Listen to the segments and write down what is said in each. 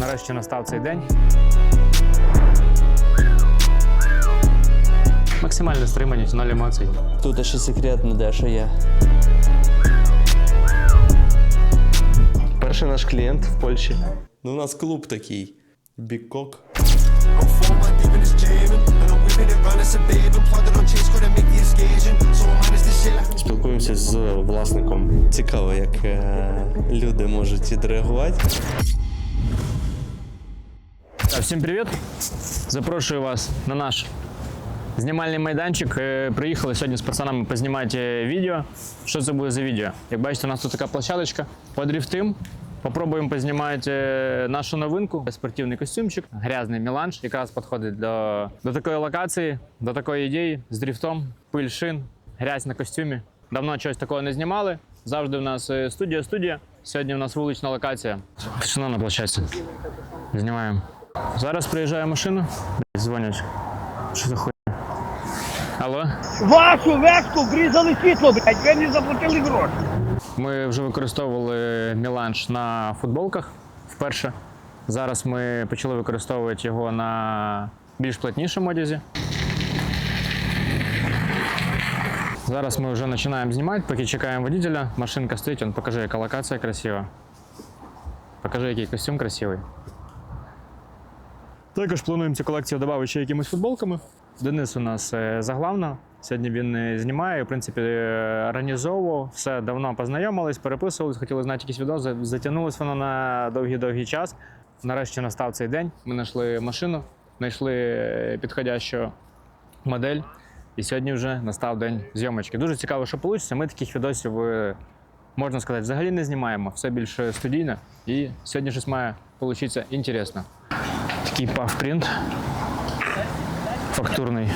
Нарешті настав цей день. Максимальна стриманість, ноль емоцій. Тут ще секретно дещо є. Перший наш клієнт в Польщі. Ну, у нас клуб такий. Бікок. Спілкуємося з власником. Цікаво, як е, люди можуть відреагувати. Так, всім привіт! Запрошую вас на наш знімальний майданчик. Е, Приїхали сьогодні з пацанами познімати е, відео. Що це буде за відео? Як бачите, у нас тут така площадочка. Подрифтим. Попробуємо познімати е, нашу новинку. Спортивний костюмчик, грязний міланж, якраз підходить до, до такої локації, до такої ідеї з дрифтом, пиль шин, грязь на костюмі. Давно чогось такого не знімали. Завжди в нас е, студія, студія. Сьогодні у нас вулична локація. Тишина на площадці. Знімаємо. Зараз приїжджає машина. Дзвонять. Що за хуйня? Алло? Вашу вешку врізали світло, блядь, ви не заплатили гроші. Ми вже використовували міланж на футболках вперше. Зараз ми почали використовувати його на більш плотнішому одязі. Зараз ми вже починаємо знімати, поки чекаємо водителя. Машинка стоїть, он покажи, яка локація красива. Покажи, який костюм красивий. Також плануємо цю колекцію додати ще якимись футболками. Денис у нас е, заглавна. Сьогодні він е, знімає, в принципі, е, організовував. Все давно познайомились, переписувались, хотіли знати якісь відео. за- Затягнулось воно на довгий-довгий час. Нарешті настав цей день. Ми знайшли машину, знайшли підходящу модель. І сьогодні вже настав день зйомочки. Дуже цікаво, що вийде. Ми таких відосів, можна сказати, взагалі не знімаємо. Все більше студійно. І сьогодні щось має вийти інтересно. Такий паф-принт. Фактурний,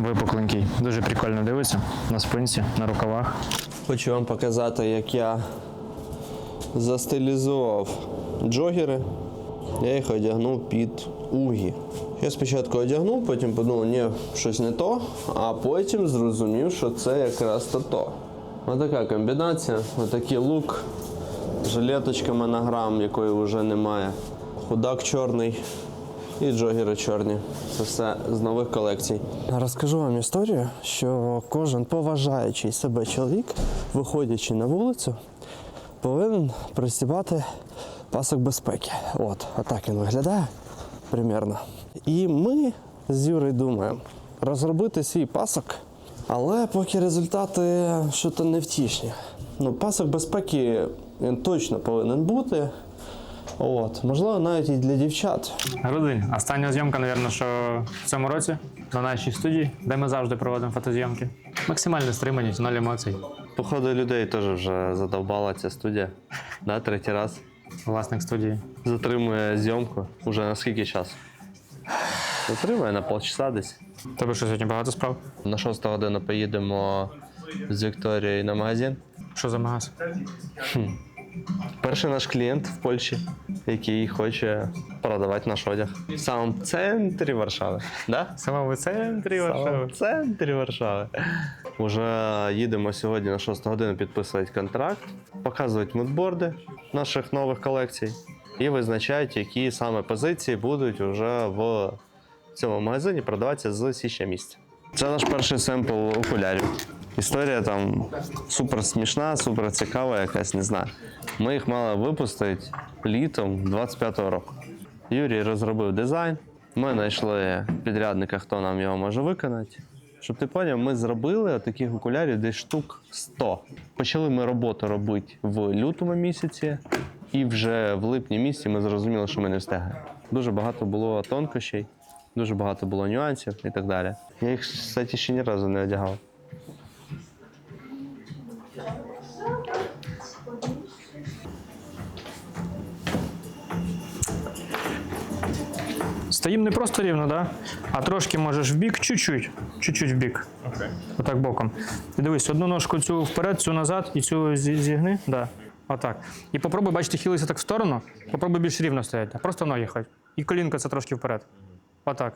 випукленький. Дуже прикольно дивиться на спинці, на рукавах. Хочу вам показати, як я застилізував джогери. Я їх одягнув під угі. Я спочатку одягнув, потім подумав, ні, щось не то, а потім зрозумів, що це якраз то то. Отака комбінація, отакий лук, жилеточка монограм, якої вже немає. Худак чорний і джогери чорні. Це все з нових колекцій. Розкажу вам історію, що кожен поважаючий себе чоловік, виходячи на вулицю, повинен пристібати пасок безпеки. От, отак він виглядає примірно. І ми з Юрою думаємо розробити свій пасок, але поки результати що-то невтішні. Ну, пасок безпеки він точно повинен бути. От, можливо, навіть і для дівчат. Грудень. Остання зйомка, мабуть, що в цьому році на нашій студії, де ми завжди проводимо фотозйомки. Максимальна стриманість, ноль емоцій. Походу, людей теж вже задовбала ця студія. Да, третій раз. Власник студії. Затримує зйомку. Уже на скільки часу? Затримує на полчаса десь. Тебе що сьогодні багато справ? На 6 годину поїдемо з Вікторією на магазин. Що за магаз? Перший наш клієнт в Польщі, який хоче продавати наш одяг. В самому центрі Варшави. Да? В самому центрі В самому центрі Варшави. Уже їдемо сьогодні на 6 годину підписувати контракт, показувати мудборди наших нових колекцій і визначати, які саме позиції будуть вже в цьому магазині продаватися з січня місяця. Це наш перший семпл окулярів. Історія там супер смішна, супер цікава, якась не знаю. Ми їх мали випустити літом 25-го року. Юрій розробив дизайн. Ми знайшли підрядника, хто нам його може виконати. Щоб ти поняв, ми зробили таких окулярів десь штук 100. Почали ми роботу робити в лютому місяці, і вже в липні місяці ми зрозуміли, що ми не встигаємо. Дуже багато було тонкощей, дуже багато було нюансів і так далі. Я їх, кстати, ще ні разу не одягав. Стоїм не просто рівно, да? а трошки можеш в бік, чуть-чуть, чуть-чуть в бік. Отак боком. І дивись, одну ножку цю вперед, цю назад і цю зі- зігни. Да. Отак. І попробуй, бачите, хилися так в сторону. Попробуй більш рівно стояти. Просто ноги ходь. І колінка це трошки вперед. Отак.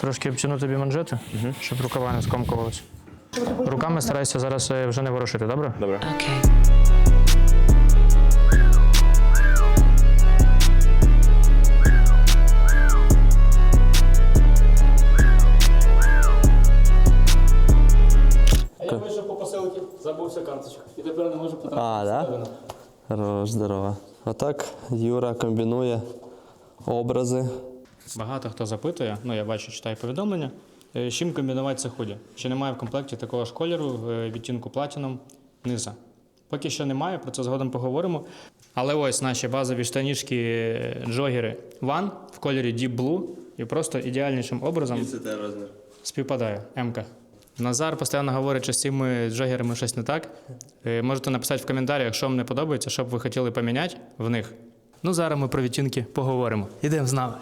Трошки обтяну тобі манжети, щоб рукава не скомкувалися. Руками старайся зараз е, вже не ворушити, добре? Добре. Хорош, здорово. А так Юра комбінує образи. Багато хто запитує, ну я бачу, читаю повідомлення. е, З чим комбінувати це худі? Чи немає в комплекті такого ж кольору, е, відтінку платіном, низа? Поки що немає, про це згодом поговоримо. Але ось наші базові штанішки е, джогери One в кольорі Deep Blue і просто ідеальнішим образом Це те розмір. співпадає. МК. Назар постійно говорить, що з цими джогерами щось не так. Е, Можете написати в коментарях, що вам не подобається, що б ви хотіли поміняти в них. Ну, зараз ми про відтінки поговоримо. Ідемо з нами.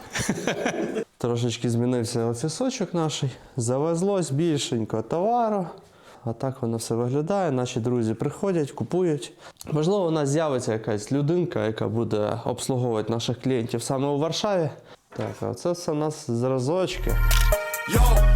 Трошечки змінився офісочок наш. Завезлось більшенько товару. А так воно все виглядає. Наші друзі приходять, купують. Можливо, у нас з'явиться якась людинка, яка буде обслуговувати наших клієнтів саме у Варшаві. Так, а це все у нас зразочки. Hey,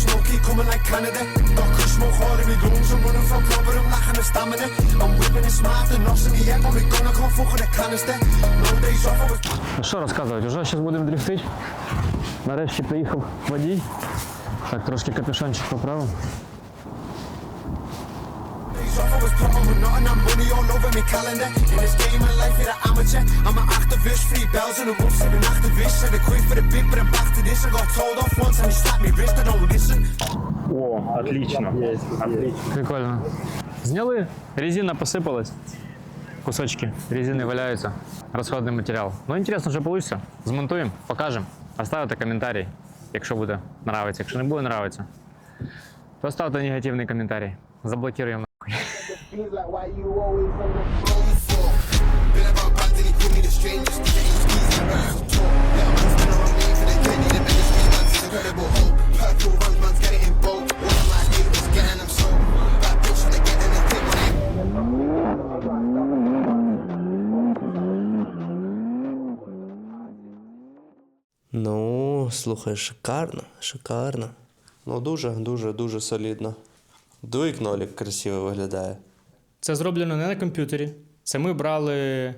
too much keep coming like Canada. Got kush smoke all in me lungs. I'm running from proper, I'm lacking the stamina. I'm whipping it smart and the air, but we gonna come fuck with a canister. No days off, I was Ну Що розказувати? вже зараз будемо дрифтити. Нарешті приїхав водій. Так, трошки капюшончик поправив. off, I was plotting with nothing. I'm money all over me calendar. In this game of life, you're an amateur. I'm an activist, three bells in a room, sitting an activist. Said I quit for the bit, but I'm back to this. I got told off once and he slapped me wrist, I don't listen. О, отлично. Прикольно. Зняли, резина посипалась. Кусочки резини валяються. Розходний матеріал. Ну, інтересно, що вийде. Змонтуємо, покажемо. Оставте коментарі, якщо буде нравиться. Якщо не буде нравиться, то ставте негативний коментарій. Заблокуємо. Been about back, then he called me the strangest. James Keys, I know you can talk. Yeah, I'm spinning on me for the Kenny, the biggest three months is incredible. Hope, purple runs, man's getting in bulk. All I'm like, you was getting them so. Bad bitch trying to get in and take money. Ну, слухай, шикарно, шикарно. Ну, дуже, дуже, дуже солідно. Дуй нолік красиво виглядає. Це зроблено не на комп'ютері. Це ми брали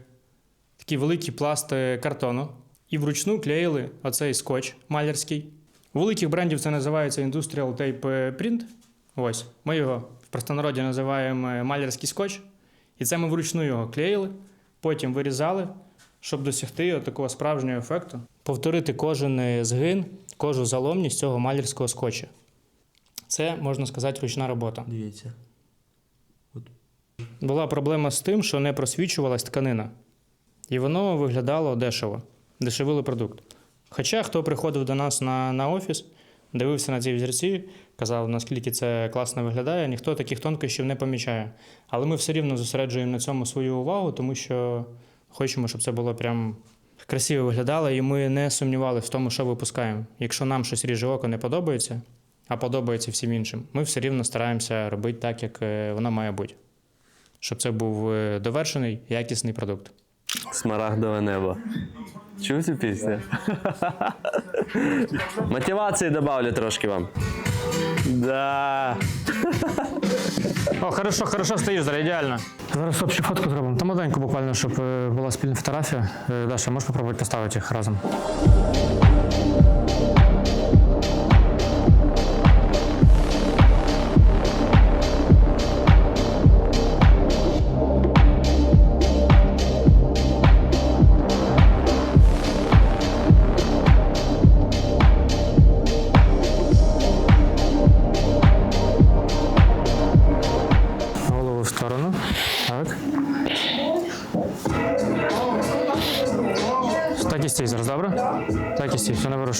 такі великі пласти картону і вручну клеїли оцей скотч малярський. У великих брендів це називається Industrial Tape Print. Ось. Ми його в простонароді називаємо малярський скотч. І це ми вручну його клеїли, потім вирізали, щоб досягти такого справжнього ефекту. Повторити кожен згин, кожну заломність цього малярського скотча. Це, можна сказати, ручна робота. Дивіться. Була проблема з тим, що не просвічувалась тканина. І воно виглядало дешево, дешевили продукт. Хоча хто приходив до нас на, на офіс, дивився на ці взірці, казав, наскільки це класно виглядає, ніхто таких тонкощів не помічає. Але ми все рівно зосереджуємо на цьому свою увагу, тому що хочемо, щоб це було прям красиво виглядало, і ми не сумнівалися в тому, що випускаємо. Якщо нам щось ріже око не подобається, а подобається всім іншим, ми все рівно стараємося робити так, як е, воно має бути щоб це був е, довершений, якісний продукт. Смарагдове небо. Чув цю пісню? Мотивації добавлю трошки вам. Да. О, хорошо, хорошо стоїш, зараз ідеально. Зараз общу фотку зробимо. Та маленьку буквально, щоб е, була спільна фотографія. Е, Даша, можеш спробувати поставити їх разом?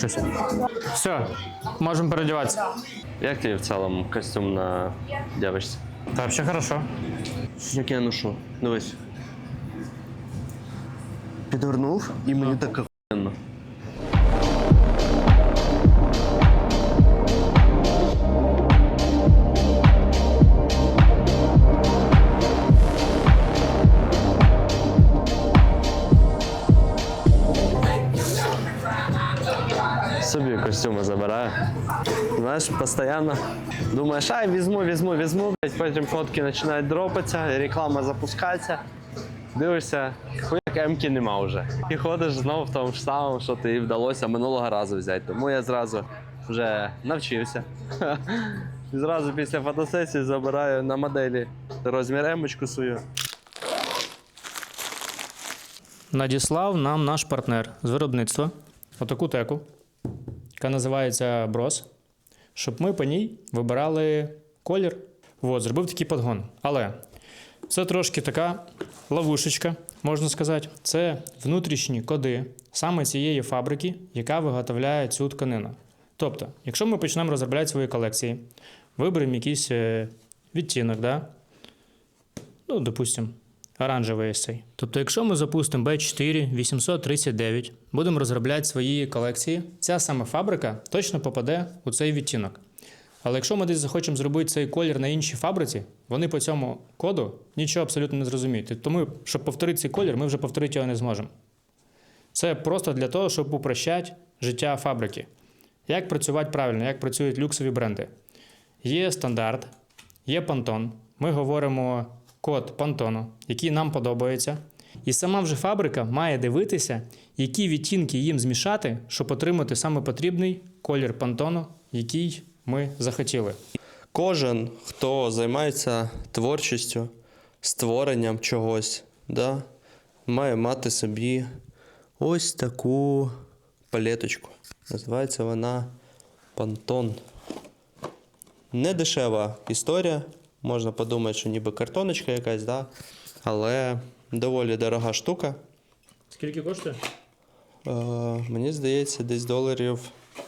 Стій, все можемо переодіватися. Як тобі в цілому костюм на дівчинці? Та все хорошо. Як я ношу? Дивись. Підгорнув і мені так охуєнно. Костюми забираю. Знаєш, постійно думаєш, ай, візьму, візьму, візьму, потім фотки починають дропатися, реклама запускається. Дивишся, хуяк емки нема вже. І ходиш знову в тому ж самому, що тобі вдалося минулого разу взяти. Тому я зразу вже навчився. Зразу після фотосесії забираю на моделі розмір емочку свою. надіслав нам наш партнер з виробництва отаку теку, яка називається Брос, щоб ми по ній вибирали колір. От, зробив такий подгон. Але це трошки така ловушечка, можна сказати. Це внутрішні коди саме цієї фабрики, яка виготовляє цю тканину. Тобто, якщо ми почнемо розробляти свої колекції, виберемо якийсь е, відтінок, да? ну, допустимо, оранжевий ось. Тобто, якщо ми запустимо B4 839, будемо розробляти свої колекції, ця саме фабрика точно попаде у цей відтінок. Але якщо ми десь захочемо зробити цей колір на іншій фабриці, вони по цьому коду нічого абсолютно не зрозуміють. Тому, щоб повторити цей колір, ми вже повторити його не зможемо. Це просто для того, щоб упрощати життя фабрики. Як працювати правильно, як працюють люксові бренди. Є стандарт, є пантон. Ми говоримо код пантону, який нам подобається. І сама вже фабрика має дивитися, які відтінки їм змішати, щоб отримати саме потрібний колір пантону, який ми захотіли. Кожен, хто займається творчістю, створенням чогось, да, має мати собі ось таку палеточку. Називається вона Пантон. Не дешева історія. Можна подумати, що ніби картоночка якась, да? але доволі дорога штука. Скільки коштує? Е, мені здається, десь доларів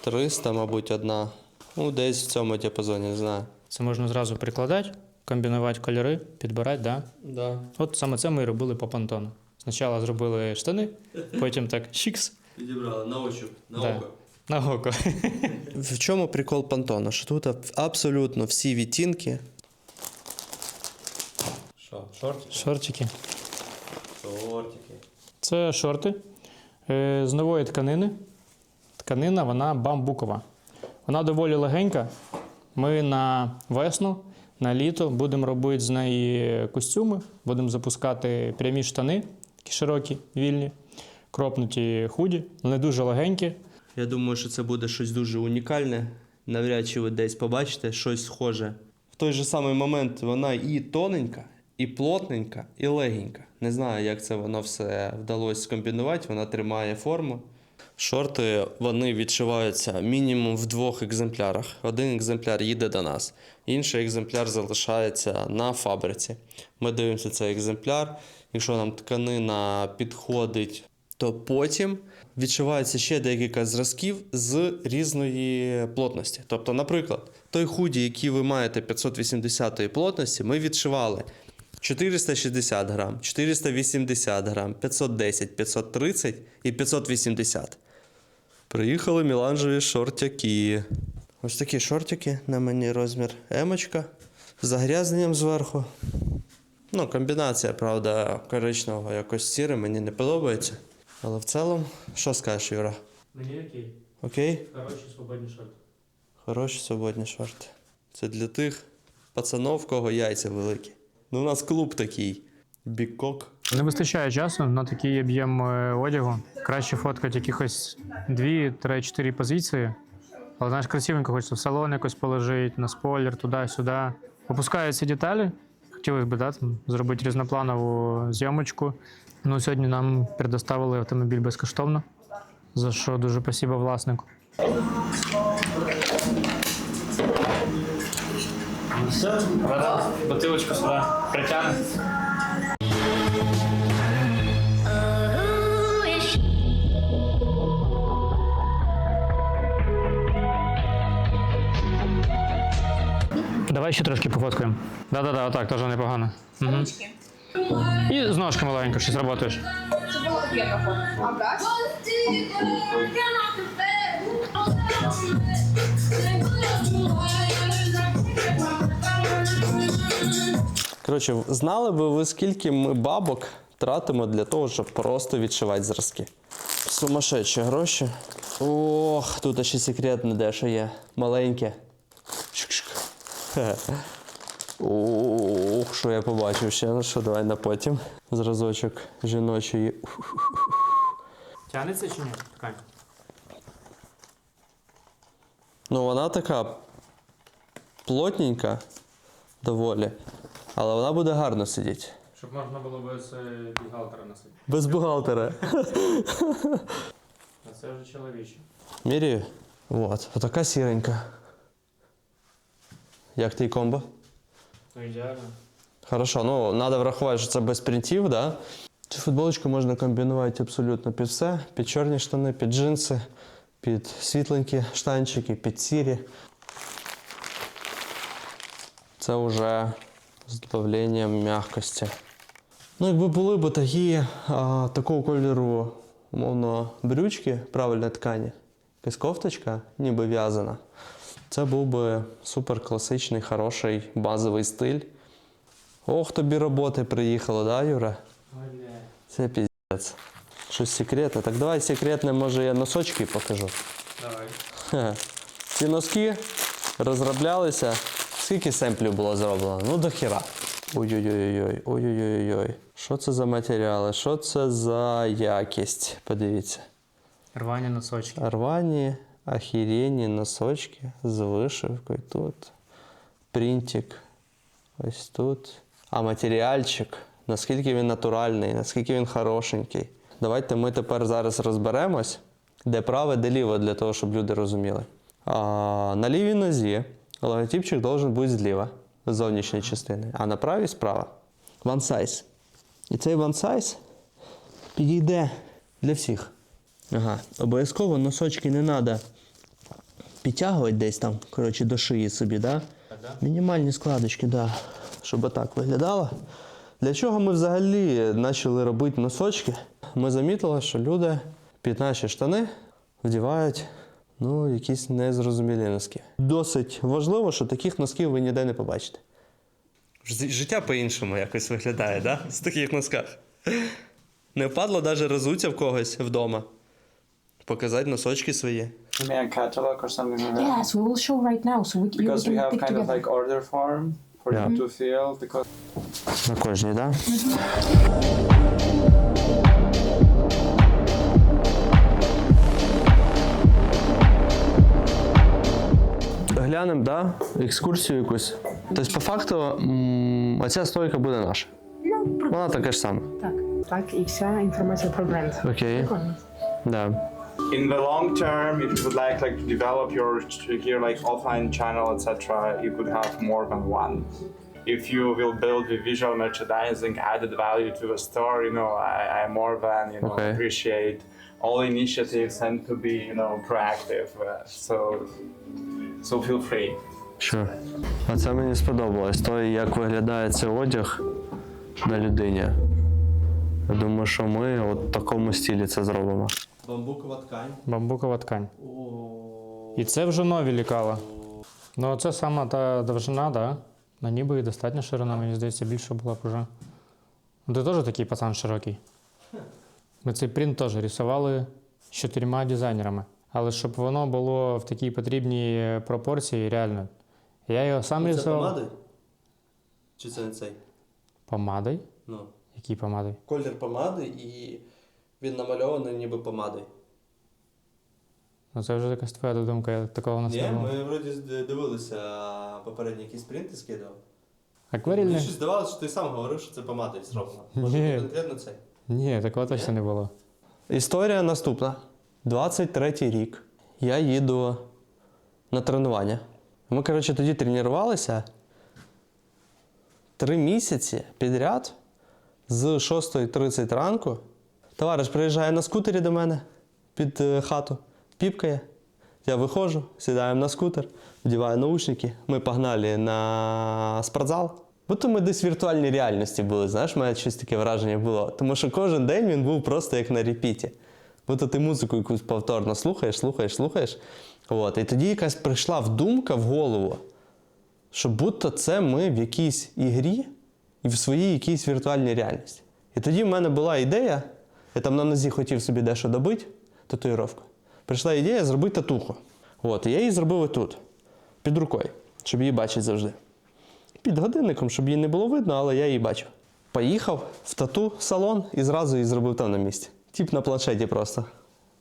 300, мабуть, одна. Ну, десь в цьому діапазоні, не знаю. Це можна зразу прикладати, комбінувати кольори, підбирати, да? Да. От саме це ми і робили по пантону. Спочатку зробили штани, потім так чікс Підібрали на ощуп, на Да. на око. В чому прикол Пантона? Що тут абсолютно всі відтінки. Що, шорти? Шортики. Шортики. Це шорти е, з нової тканини. Тканина вона бамбукова. Вона доволі легенька. Ми на весну, на літо будемо робити з неї костюми, будемо запускати прямі штани, такі широкі, вільні, кропнуті худі, вони дуже легенькі. Я думаю, що це буде щось дуже унікальне. Навряд чи ви десь побачите щось схоже. В той же самий момент вона і тоненька, і плотненька, і легенька. Не знаю, як це воно все вдалося скомбінувати, вона тримає форму. Шорти вони відшиваються мінімум в двох екземплярах. Один екземпляр їде до нас, інший екземпляр залишається на фабриці. Ми дивимося цей екземпляр. Якщо нам тканина підходить, то потім відшивається ще декілька зразків з різної плотності. Тобто, наприклад, той худі, який ви маєте 580 плотності, ми відшивали 460 грам, 480 грам, 510, 530 і 580. Приїхали міланжеві шортяки. Ось такі шортики на мені розмір емочка з загрязненням зверху. Ну, комбінація, правда, коричневого якось сіре, мені не подобається. Але в цілому, що скажеш, Юра? Мені окей, Окей? хороші свободні шорти. Хороші свободні шорти. Це для тих пацанов, кого яйця великі. Ну, у нас клуб такий. Бікок. Не вистачає часу на такий об'єм е, одягу. Краще фоткати якихось 2-4 позиції. Але знаєш, красивенько хочеться в салон якось положити, на спойлер, туди-сюди. Опускаються деталі. Хотілося б да, там, зробити різнопланову зйомочку. Ну, сьогодні нам предоставили автомобіль безкоштовно, за що дуже спасибо власнику. Все, вода, бутилочку сюди притягне. Давай ще трошки пофоткаємо. Да-да-да, отак, теж непогано. Угу. І з ножки маленько, щось фото. Ага. Коротше, знали би ви, скільки ми бабок тратимо для того, щоб просто відшивати зразки. Сумасшедші гроші. Ох, тут ще секретне дещо є. Маленьке. Ох, що я побачив ще. Ну що, давай на потім. Зразочок жіночої. Тянеться чи ні? Ткань. Ну, вона така плотненька доволі, але вона буде гарно сидіти. Щоб можна було без бігалтера носити. Без бухгалтера. А це вже чоловіче. Міряю. Вот. Отака сіренька. Як твій комбо? Ну ідеально. Хорошо, ну треба врахувати, що це без принтів, да? Цю футболочку можна комбінувати абсолютно під все. Під чорні штани, під джинси, під світленькі штанчики, під сірі. Це вже з додавленням м'якості. Ну, якби були б такі а, такого кольору, умовно, брючки правильної ткані, якась кофточка, ніби в'язана, це був би супер класичний, хороший базовий стиль. Ох, тобі роботи приїхало, да, Юра? Це піздець. Щось секретне. Так давай секретне, може, я носочки покажу. Давай. Ці носки розроблялися. Скільки семплів було зроблено? Ну, до хіра. Ой-ой-ой-ой, ой-ой-ой-ой. Що це за матеріали? Що це за якість? Подивіться. Рвані носочки. Рвані, охеренні носочки з вишивкою тут. Принтик. Ось тут. А матеріальчик. Наскільки він натуральний, наскільки він хорошенький. Давайте ми тепер зараз розберемось, де праве, де ліве, для того, щоб люди розуміли. А, на лівій нозі логотипчик должен бути зліва, з зовнішньої частини, а на правій справа. One size. І цей one size підійде для всіх. Ага, обов'язково носочки не треба підтягувати десь там, коротше, до шиї собі, да? Мінімальні складочки, да. Щоб отак виглядало. Для чого ми взагалі почали робити носочки? Ми замітили, що люди під наші штани вдівають ну, якісь незрозумілі носки. Досить важливо, що таких носків ви ніде не побачите. Життя по-іншому якось виглядає, да? З таких носках. Не впадло навіть розуться в когось вдома. Показати носочки свої. Maybe a catalog or something like that. Yes, we will show right now. So we, Because we have kind of like order form for you to fill because На кожній, так? Глянемо, да? екскурсію якусь. Тобто, по факту, м, оця стойка буде наша. Вона така ж сама. Так, так, і вся інформація про бренд. Окей. Прикольно. Да. in the long term, if you would like like to develop your your like offline channel, etc., you could have more than one. If you will build the visual merchandising added value to the store, you know, I, I more than you know Okay. appreciate all initiatives and to be you know proactive. Uh, so so feel free. Що? А це мені сподобалось. То, як виглядає цей одяг на людині. Я думаю, що ми от в такому стилі це зробимо. Бамбукова ткань. Бамбукова ткань. І це вже нові лікала. Ну, це сама та довжина, да? На ніби і достатньо ширина, мені здається, більше була б уже. Ну, ти теж такий пацан широкий. Ми цей принт теж рисували з чотирма дизайнерами. Але щоб воно було в такій потрібній пропорції, реально. Я його сам Це рисував. Чи це не цей? Помадою? Ну. Який помадою? Колір помади і він намальований ніби помадою. Ну це вже якась твоя додумка, я такого не Ні, ми вроді дивилися попередні якісь принти скидав. Мені Акварельне? щось здавалося, що ти сам говорив, що це помадою зроблено. Ні. конкретно цей. Ні, такого точно не було. Історія наступна. 23-й рік. Я їду на тренування. Ми, коротше, тоді тренувалися три місяці підряд з 6.30 ранку. Товариш приїжджає на скутері до мене під е, хату, піпкає. Я виходжу, сідаємо на скутер, вдіваю наушники. Ми погнали на спортзал. Будто ми десь в віртуальній реальності були, знаєш, у мене щось таке враження було. Тому що кожен день він був просто як на репіті. Будто ти музику якусь повторно слухаєш, слухаєш, слухаєш. От. І тоді якась прийшла вдумка в голову, що будто це ми в якійсь ігрі і в своїй якійсь віртуальній реальності. І тоді в мене була ідея, я там на нозі хотів собі дещо добити, татуїровку. Прийшла ідея зробити татуху. От, і я її зробив отут, під рукою, щоб її бачити завжди. Під годинником, щоб її не було видно, але я її бачив. Поїхав в тату салон і зразу її зробив там на місці. Тіп на планшеті просто.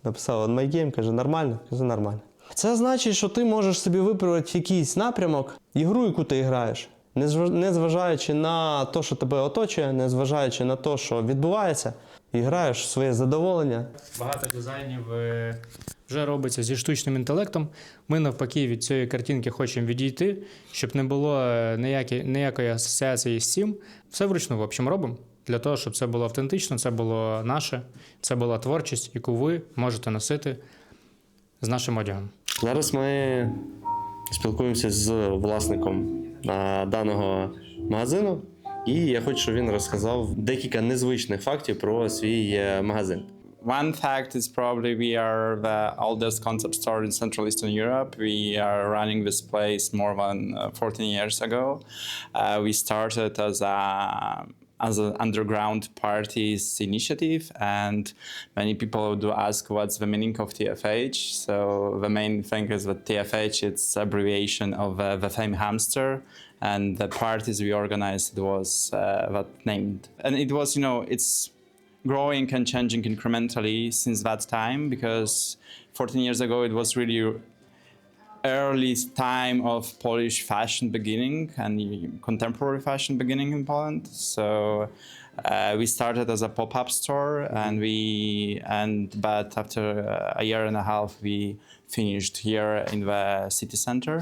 Написав on my game, каже, нормально? Каже, нормально. Це значить, що ти можеш собі вибрати якийсь напрямок, ігру, яку ти граєш, Незважаючи на те, що тебе оточує, незважаючи на те, що відбувається, і граєш своє задоволення. Багато дизайнів е, вже робиться зі штучним інтелектом. Ми навпаки від цієї картинки хочемо відійти, щоб не було е, ніякої асоціації з цим. Все вручну, в общем, робимо. Для того, щоб це було автентично, це було наше, це була творчість, яку ви можете носити з нашим одягом. Зараз ми спілкуємося з власником даного магазину, і я хочу, щоб він розказав декілька незвичних фактів про свій е, магазин. One fact is probably we are the oldest concept store in Central Eastern Europe. We are running this place more than uh, 14 years ago. Uh, we started as a as an underground parties initiative, and many people do ask what's the meaning of TFH. So the main thing is that TFH it's abbreviation of uh, the fame hamster, and the parties we organized it was uh, that named, and it was you know it's growing and changing incrementally since that time because 14 years ago it was really early time of Polish fashion beginning and contemporary fashion beginning in Poland. So uh, we started as a pop-up store and we and but after uh, a year and a half we finished here in the city center.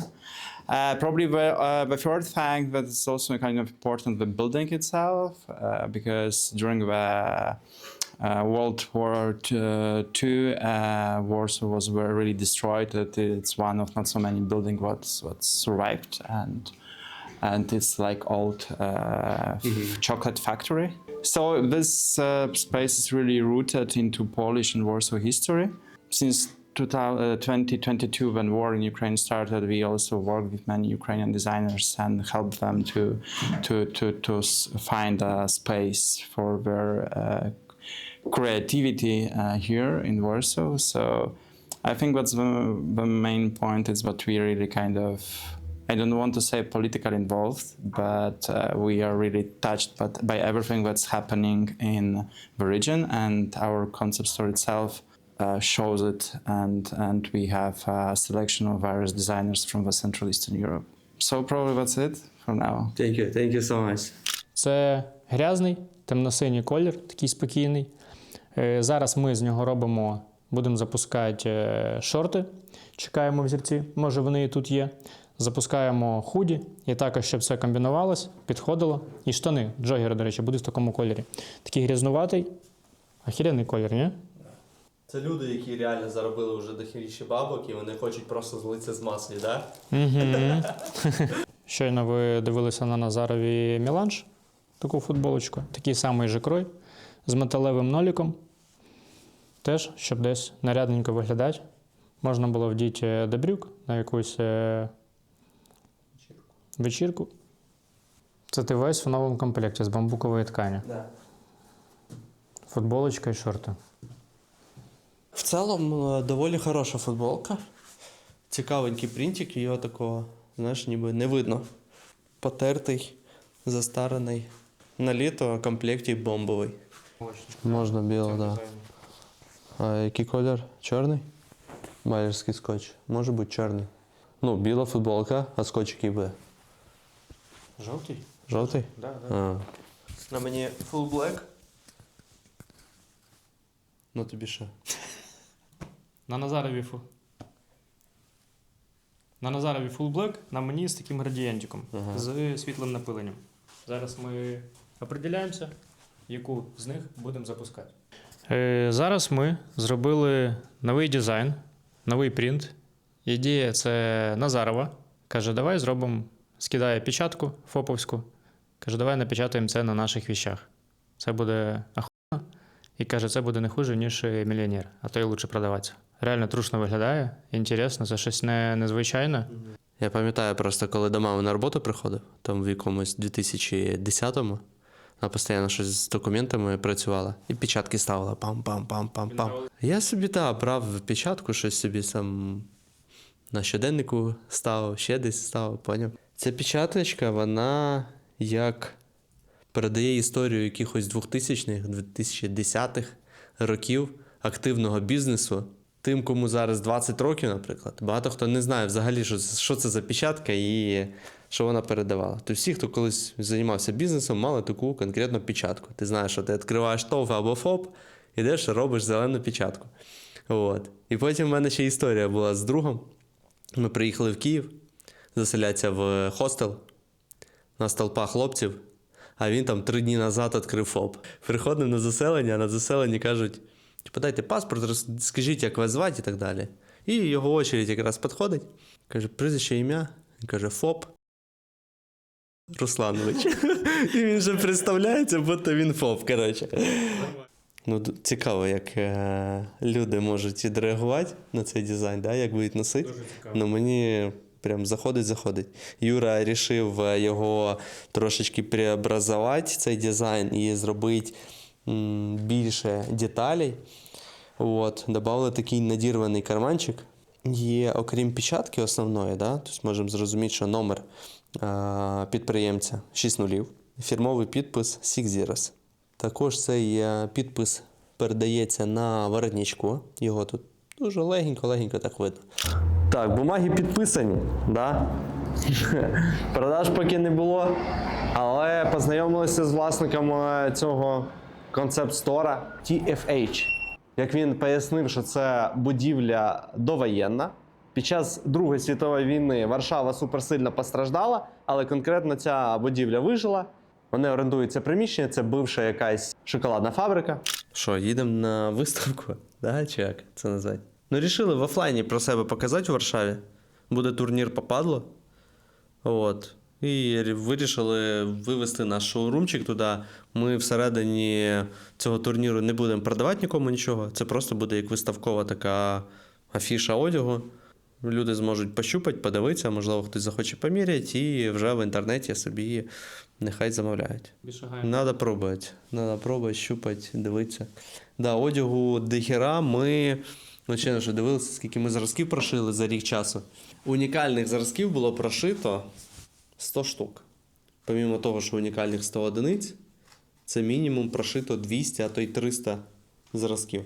Uh, probably the, uh, the third fact that is also kind of important the building itself uh, because during the World War II, uh, Warsaw was really destroyed. It's one of not so many buildings what's what survived, and and it's like old uh, chocolate factory. So this uh, space is really rooted into Polish and Warsaw history. Since 2000, uh, 2022, when war in Ukraine started, we also worked with many Ukrainian designers and helped them to to to to find a space for their uh, creativity uh, here in Warsaw. So I think what's the, the main point is what we really kind of I don't want to say politically involved, but uh, we are really touched by, by everything that's happening in the region, and our concept store itself uh, shows it. And and we have a selection of various designers from the Central Eastern Europe. So probably that's it for now. Thank you, thank you so much. Це грязний, темно-синій колір, такий спокійний. Е, Зараз ми з нього робимо, будемо запускати е, шорти. Чекаємо взірці, може вони і тут є. Запускаємо худі, і також, щоб все комбінувалось, підходило. І штани, джогери, до речі, будуть в такому кольорі. Такий грязнуватий, охеренний колір, ні? Це люди, які реально заробили вже дохіріші бабок, і вони хочуть просто злитися з масою, так? Щойно ви дивилися на Назарові Міланж, таку футболочку, такий самий же крой з металевим ноліком. Теж, щоб десь нарядненько виглядати. Можна було вдіти до брюк на якусь е, вечірку. Це ти весь в новому комплекті з бамбукової ткані. Да. Футболочка і шорти. В цілому е, доволі хороша футболка. Цікавенький принтик, його такого, знаєш, ніби не видно. Потертий, застарений. На літо комплекті бомбовий. Можна біло, так. Да. А який колір? Чорний? Байерський скотч. Може бути чорний. Ну, біла футболка, а скотч який буде? Жовтий? Жовтий? Да, А. На мені full black. Ну тобі що? На Назарові фу. На Назарові Full Black на мені з таким градієнтиком, з світлим напиленням. Зараз ми определяємося, яку з них будемо запускати. Е, зараз ми зробили новий дизайн, новий принт. Ідея це Назарова. Каже, давай зробимо, скидає печатку фоповську. Каже, давай напечатаємо це на наших віщах. Це буде охуєнно. І каже, це буде не хуже, ніж мільйонер, а то й лучше продаватися. Реально трушно виглядає, інтересно, це щось не, незвичайне. Я пам'ятаю просто, коли до мами на роботу приходив, там в якомусь 2010-му, вона постійно щось з документами працювала і печатки ставила пам-пам-пам-пам-пам. Я собі та брав печатку, щось собі сам на щоденнику ставив, ще десь ставив, поняв. Ця печаточка, вона як передає історію якихось 2000-х, 2010-х років активного бізнесу. Тим, кому зараз 20 років, наприклад, багато хто не знає взагалі, що, що це за печатка і що вона передавала. Тобто всі, хто колись займався бізнесом, мали таку конкретну печатку. Ти знаєш, що ти відкриваєш ТОВ або ФОП, ідеш, робиш зелену печатку. От. І потім в мене ще історія була з другом. Ми приїхали в Київ заселятися в хостел. У нас толпа хлопців, а він там три дні назад відкрив ФОП. Приходимо на заселення, а на заселенні кажуть: типу, дайте паспорт, скажіть, як вас звати і так далі. І його очередь якраз підходить. Каже, прізвище ім'я. Він каже, ФОП. Русланович. І він же представляється, будто він ФОП, коротше. Ну, цікаво, як е, люди можуть відреагувати на цей дизайн, да? як будуть носити. Ну, мені прям заходить, заходить. Юра вирішив його трошечки преобразувати, цей дизайн, і зробити м, більше деталей. От, добавили такий надірваний карманчик. Є, окрім печатки основної, да? тобто можемо зрозуміти, що номер е, підприємця 6 нулів, фірмовий підпис Six Також цей е, підпис передається на воротничку. Його тут дуже легенько-легенько так видно. Так, бумаги підписані, да? Продаж поки не було, але познайомилися з власником е, цього концепт-стора TFH. Як він пояснив, що це будівля довоєнна. Під час Другої світової війни Варшава суперсильно постраждала, але конкретно ця будівля вижила. Вони орендують це приміщення, це бивша якась шоколадна фабрика. Що, їдемо на виставку? Да, чи як це назвати? Ну, рішили в офлайні про себе показати у Варшаві. Буде турнір попадло. От. І вирішили вивести наш шоурумчик туди. Ми всередині цього турніру не будемо продавати нікому нічого. Це просто буде як виставкова така афіша одягу. Люди зможуть пощупати, подивитися, можливо, хтось захоче поміряти, і вже в інтернеті собі нехай замовляють. Надо пробувати. Надо пробувати, щупати, дивитися. Да, одягу дихера ми. Ну, чесно, що дивилися, скільки ми зразків прошили за рік часу. Унікальних зразків було прошито 100 штук. Помімо того, що унікальних 100 одиниць, це мінімум прошито 200, а то й 300 зразків.